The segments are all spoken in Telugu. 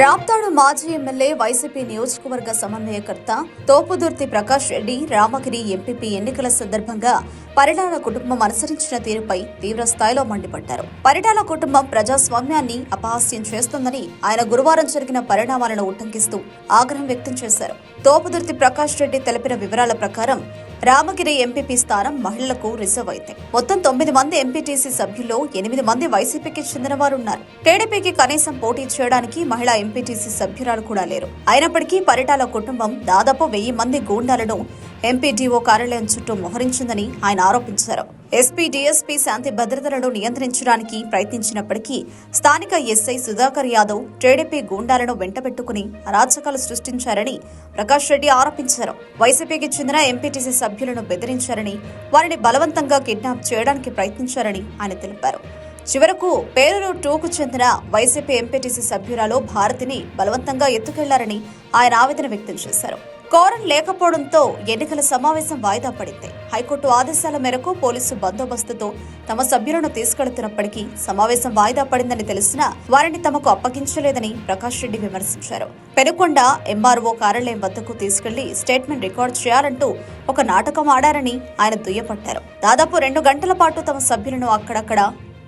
రాప్తాడు మాజీ ఎమ్మెల్యే వైసీపీ నియోజకవర్గ సమన్వయకర్త తోపుదుర్తి ప్రకాష్ రెడ్డి రామగిరి ఎంపీపీ ఎన్నికల సందర్భంగా పరిటాల కుటుంబం అనుసరించిన తీరుపై తీవ్ర స్థాయిలో మండిపడ్డారు. పరిటాల కుటుంబం ప్రజాస్వామ్యాన్ని అపహాస్యం చేస్తుందని ఆయన గురువారం జరిగిన పరిణామాలను ఉటంకిస్తూ ఆగ్రహం వ్యక్తం చేశారు. తోపుదుర్తి ప్రకాష్ రెడ్డి తెలిపిన వివరాల ప్రకారం రామగిరి ఎంపీపీ స్థానం మహిళలకు రిజర్వ్ అయితే. మొత్తం తొమ్మిది మంది ఎంపీటీసీ సభ్యుల్లో ఎనిమిది మంది వైసీపీకి చెందిన వారు ఉన్నారు టీడీపీకి కనీసం పోటీ చేయడానికి మహిళా ఎంపీటీసీ సభ్యురాలు కూడా లేరు. అయినప్పటికీ పరిటాల కుటుంబం దాదాపు వెయ్యి మంది గూండాలను ఎంపీడీఓ కార్యాలయం చుట్టూ మోహరించిందని ఆయన ఆరోపించారు. ఎస్పీ డీఎస్పీ శాంతి భద్రతలను నియంత్రించడానికి ప్రయత్నించినప్పటికీ స్థానిక ఎస్ఐ సుధాకర్ యాదవ్ టీడీపీ గూండాలను వెంటబెట్టుకుని అరాచకాలు సృష్టించారని ప్రకాష్ రెడ్డి ఆరోపించారు. వైసీపీకి చెందిన ఎంపీటీసీ సభ్యులను బెదిరించారని వారిని బలవంతంగా కిడ్నాప్ చేయడానికి ప్రయత్నించారని ఆయన తెలిపారు. చివరకు పేరూరు టూకు చెందిన వైసీపీ ఎంపీటీసీ సభ్యురాలు భారతిని బలవంతంగా ఎత్తుకెళ్ళారని ఆయన ఆవేదన వ్యక్తం చేశారు. కోరం లేకపోవడంతో ఎన్నికల సమావేశం వాయిదా పడింది. హైకోర్టు ఆదేశాల మేరకు పోలీసు బందోబస్తుతో తమ సభ్యులను తీసుకెళ్తున్నప్పటికీ సమావేశం వాయిదా పడిందని తెలిసినా వారిని తమకు అప్పగించలేదని ప్రకాష్ రెడ్డి విమర్శించారు. పెనుకొండ ఎంఆర్ఓ కార్యాలయం వద్దకు తీసుకెళ్ళి స్టేట్మెంట్ రికార్డ్ చేయాలంటూ ఒక నాటకం ఆడారని ఆయన దుయ్యపట్టారు దాదాపు రెండు గంటల పాటు తమ సభ్యులను అక్కడక్కడ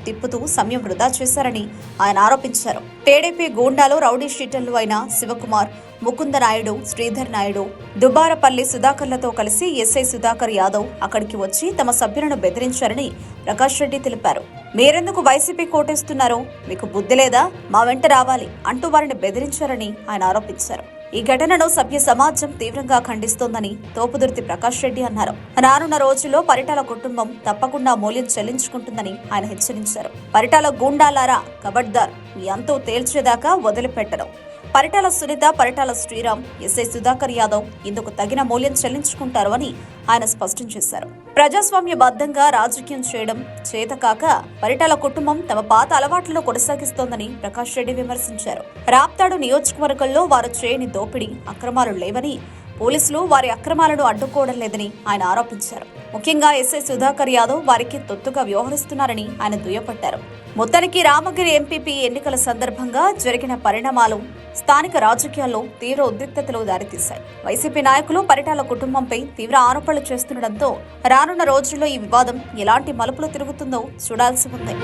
తిప్పుతూ సమయం వృధా చేశారని ఆయన ఆరోపించారు. టీడీపీ గూండాలు రౌడీ షీటర్లు అయిన శివకుమార్ ముకుంద నాయుడు శ్రీధర్ నాయుడు దుబారపల్లి సుధాకర్లతో కలిసి ఎస్ఐ సుధాకర్ యాదవ్ అక్కడికి వచ్చి తమ సభ్యులను బెదిరించారని ప్రకాష్ రెడ్డి తెలిపారు. మీరెందుకు వైసీపీ కోటేస్తున్నారో? మీకు బుద్ధి లేదా? మా వెంట రావాలి అంటూ వారిని బెదిరించారని ఆయన ఆరోపించారు. ఈ ఘటనను సభ్య సమాజం తీవ్రంగా ఖండిస్తోందని తోపుదుర్తి ప్రకాష్ రెడ్డి అన్నారు. రానున్న రోజుల్లో పరిటాల కుటుంబం తప్పకుండా మూల్యం చెల్లించుకుంటుందని ఆయన హెచ్చరించారు. పరిటాల గూండాలారా కబడ్దార్ మీ తేల్చేదాకా వదిలిపెట్టడం పరిటాల సునీత పరిటాల శ్రీరామ్ ఎస్ఐ సుధాకర్ యాదవ్ ఇందుకు తగిన మూల్యం చెల్లించుకుంటారు అని ఆయన స్పష్టం చేశారు. ప్రజాస్వామ్యబద్ధంగా రాజకీయం చేయడం చేతకాక పరిటాల కుటుంబం తమ పాత అలవాట్లను కొనసాగిస్తోందని ప్రకాష్ రెడ్డి విమర్శించారు. రాప్తాడు నియోజకవర్గంలో వారు చేయని దోపిడీ అక్రమాలు లేవని పోలీసులు వారి అక్రమాలను అడ్డుకోవడం లేదని ఆయన ఆరోపించారు. ముఖ్యంగా ఎస్ఐ సుధాకర్ యాదవ్ వారికి తొత్తుగా వ్యవహరిస్తున్నారని ఆయన దుయ్యపట్టారు మొత్తానికి రామగిరి ఎంపీపీ ఎన్నికల సందర్భంగా జరిగిన పరిణామాలు స్థానిక రాజకీయాల్లో తీవ్ర ఉద్రిక్తతలు దారితీశాయి. వైసీపీ నాయకులు పరిటాల కుటుంబంపై తీవ్ర ఆరోపణలు చేస్తుండటంతో రానున్న రోజుల్లో ఈ వివాదం ఎలాంటి మలుపులు తిరుగుతుందో చూడాల్సి ఉంది.